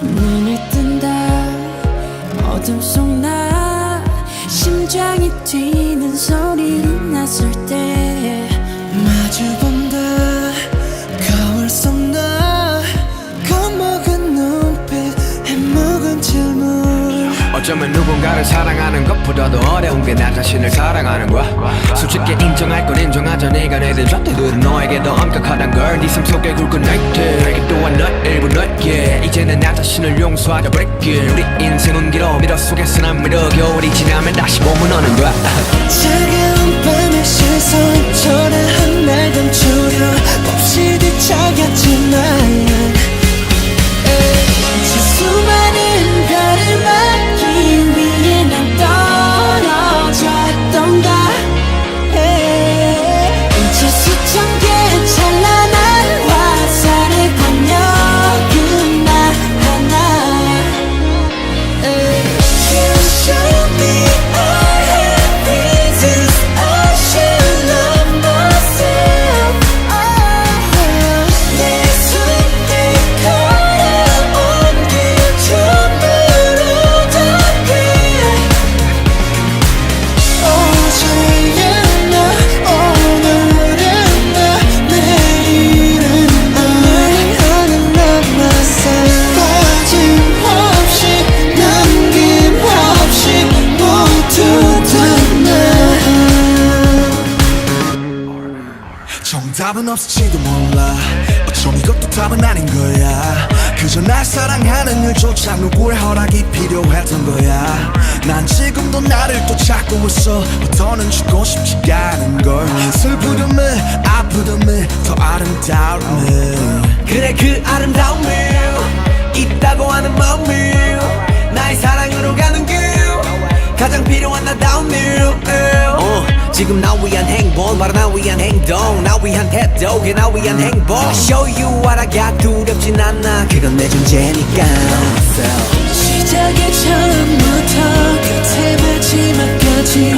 눈을 뜬다. 어둠 속 나 심장이 뛰는 소리. 어쩌면 누군가를 사랑하는 것보다도 어려운 게 나 자신을 사랑하는 거야. 솔직히 인정할 건 인정하자 네가 내든 잣대들은 너에게 더 엄격하단 걸네삶 속에 굵은 나이트 이게 또한 너 일부 너에게 이제는 나 자신을 용서하자 break 우리 인생은 길어 미러 속에서 난 미러 겨울이 지나면 다시 봄은 오는 거야. 차가운 밤의 시선처럼 답은 없을지도 몰라. 어쩜 이것도 답은 아닌 거야. 그저 날 사랑하는 일조차 누구의 허락이 필요했던 거야. 난 지금도 나를 또 찾고 있어. 더는 죽고 싶지가 않은 걸. 슬프듬을 아프듬을 더 아름다움을. 그래 그 아름다움을 있다고 하는 마음을. 나의 사랑으로 가는 길. 가장 필요한 나다운 일 어, 지금 나 위한 행복 바로 나 위한 행동. 나 위한 그게 나 위한 행복. I show you what I got 두렵진 않아. 그건 내 존재니까. 시작의 처음부터 끝의 마지막까지